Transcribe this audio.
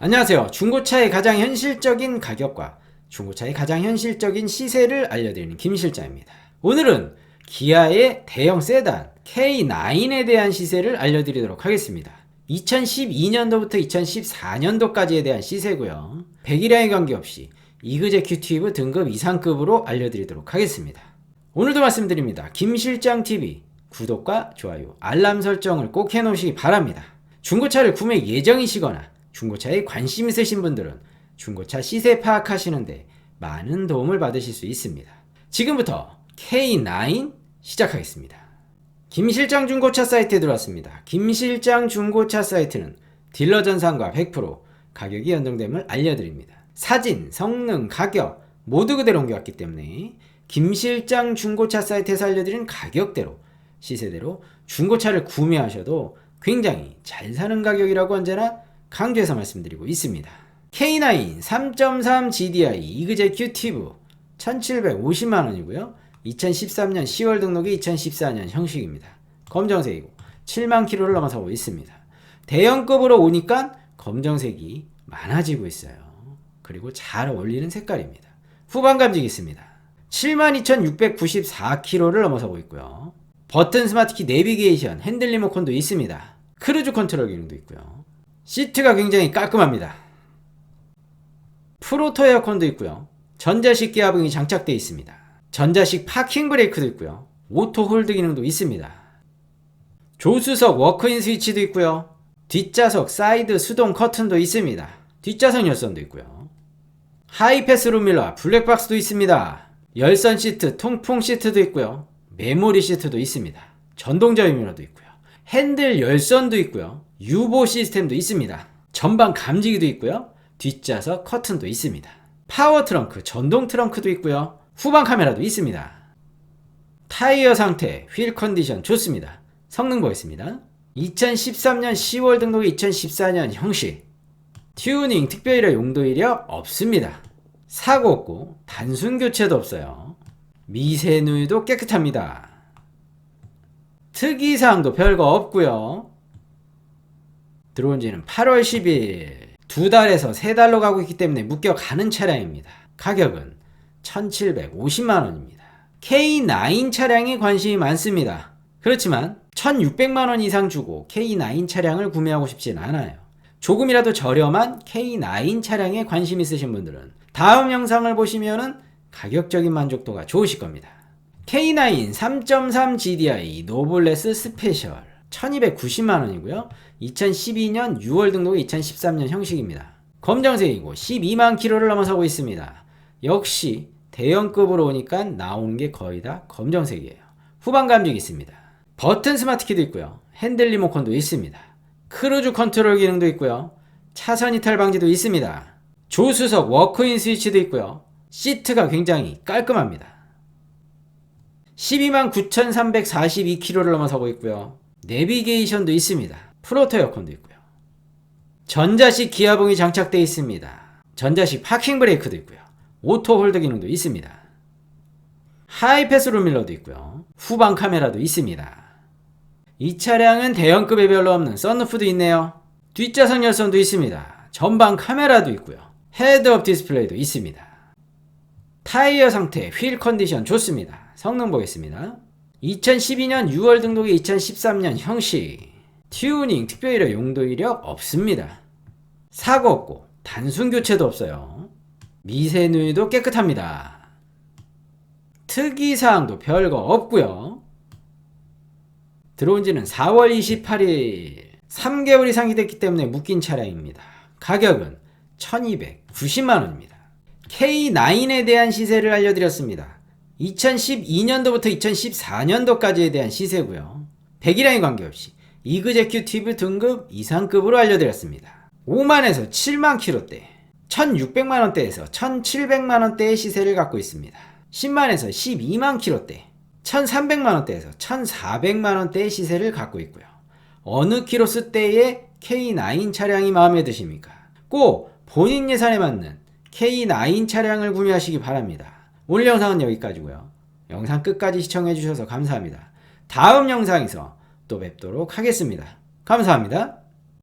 안녕하세요. 중고차의 가장 현실적인 가격과 중고차의 가장 현실적인 시세를 알려드리는 김 실장입니다. 오늘은 기아의 대형 세단 K9에 대한 시세를 알려드리도록 하겠습니다. 2012년도부터 2014년도까지에 대한 시세고요. 100일량에 관계없이 이그제 큐티브 등급 이상급으로 알려드리도록 하겠습니다. 오늘도 말씀드립니다. 김실장TV 구독과 좋아요, 알람 설정을 꼭 해놓으시기 바랍니다. 중고차를 구매 예정이시거나 중고차에 관심 있으신 분들은 중고차 시세 파악하시는데 많은 도움을 받으실 수 있습니다. 지금부터 K9 시작하겠습니다. 김실장 중고차 사이트에 들어왔습니다. 김실장 중고차 사이트는 딜러 전산과 100% 가격이 연동됨을 알려드립니다. 사진, 성능, 가격 모두 그대로 옮겨왔기 때문에 김실장 중고차 사이트에서 알려드린 가격대로 시세대로 중고차를 구매하셔도 굉장히 잘 사는 가격이라고 언제나 강조해서 말씀드리고 있습니다. K9 3.3 GDI 이그제 큐티브 1750만원이고요. 2013년 10월 등록이 2014년 형식입니다. 검정색이고 7만 킬로를 넘어서고 있습니다. 대형급으로 오니까 검정색이 많아지고 있어요. 그리고 잘 어울리는 색깔입니다. 후방 감지기 있습니다. 72,694km를 넘어서고 있고요. 버튼 스마트키 내비게이션, 핸들 리모컨도 있습니다. 크루즈 컨트롤 기능도 있고요. 시트가 굉장히 깔끔합니다. 프로토 에어컨도 있고요. 전자식 기압응이 장착되어 있습니다. 전자식 파킹 브레이크도 있고요. 오토 홀드 기능도 있습니다. 조수석 워크인 스위치도 있고요. 뒷좌석 사이드 수동 커튼도 있습니다. 뒷좌석 열선도 있고요. 하이패스 룸밀러 블랙박스도 있습니다. 열선 시트, 통풍 시트도 있고요. 메모리 시트도 있습니다. 전동자 유미러도 있고요. 핸들 열선도 있고요. 유보 시스템도 있습니다. 전방 감지기도 있고요. 뒷좌석 커튼도 있습니다. 파워 트렁크, 전동 트렁크도 있고요. 후방 카메라도 있습니다. 타이어 상태, 휠 컨디션 좋습니다. 성능 보겠습니다. 2013년 10월 등록 2014년 형식. 튜닝, 특별이라 용도 이력 없습니다. 사고 없고 단순 교체도 없어요. 미세 누유도 깨끗합니다. 특이사항도 별거 없고요. 들어온 지는 8월 10일. 두 달에서 세 달로 가고 있기 때문에 묶여 가는 차량입니다. 가격은 1750만 원입니다. K9 차량에 관심이 많습니다. 그렇지만 1600만 원 이상 주고 K9 차량을 구매하고 싶진 않아요. 조금이라도 저렴한 K9 차량에 관심 있으신 분들은 다음 영상을 보시면은 가격적인 만족도가 좋으실 겁니다. K9 3.3 GDI 노블레스 스페셜 1290만원이고요. 2012년 6월 등록이 2013년 형식입니다. 검정색이고 12만 킬로를 넘어서고 있습니다. 역시 대형급으로 오니까 나오는 게 거의 다 검정색이에요. 후방 감지기 있습니다. 버튼 스마트키도 있고요. 핸들 리모컨도 있습니다. 크루즈 컨트롤 기능도 있고요. 차선 이탈 방지도 있습니다. 조수석 워크인 스위치도 있고요. 시트가 굉장히 깔끔합니다. 12만 9,342km를 넘어서고 있고요. 내비게이션도 있습니다. 프로토 에어컨도 있고요. 전자식 기아봉이 장착되어 있습니다. 전자식 파킹 브레이크도 있고요. 오토 홀드 기능도 있습니다. 하이패스 룸밀러도 있고요. 후방 카메라도 있습니다. 이 차량은 대형급에 별로 없는 썬루프도 있네요. 뒷좌석 열선도 있습니다. 전방 카메라도 있고요. 헤드업 디스플레이도 있습니다. 타이어 상태, 휠 컨디션 좋습니다. 성능 보겠습니다. 2012년 6월 등록이 2013년 형식. 튜닝, 특별이력 용도 이력 없습니다. 사고 없고 단순 교체도 없어요. 미세 누유도 깨끗합니다. 특이사항도 별거 없고요. 들어온 지는 4월 28일 3개월 이상이 됐기 때문에 묶인 차량입니다. 가격은 1290만원입니다. K9에 대한 시세를 알려드렸습니다. 2012년도부터 2014년도까지에 대한 시세고요. 100일량에 관계없이 이그제큐티브 등급 이상급으로 알려드렸습니다. 5만에서 7만 킬로대, 1600만원대에서 1700만원대의 시세를 갖고 있습니다. 10만에서 12만 킬로대, 1300만원대에서 1400만원대의 시세를 갖고 있고요. 어느 키로수 대의 K9 차량이 마음에 드십니까? 꼭 본인 예산에 맞는 K9 차량을 구매하시기 바랍니다. 오늘 영상은 여기까지고요. 영상 끝까지 시청해 주셔서 감사합니다. 다음 영상에서 또 뵙도록 하겠습니다. 감사합니다.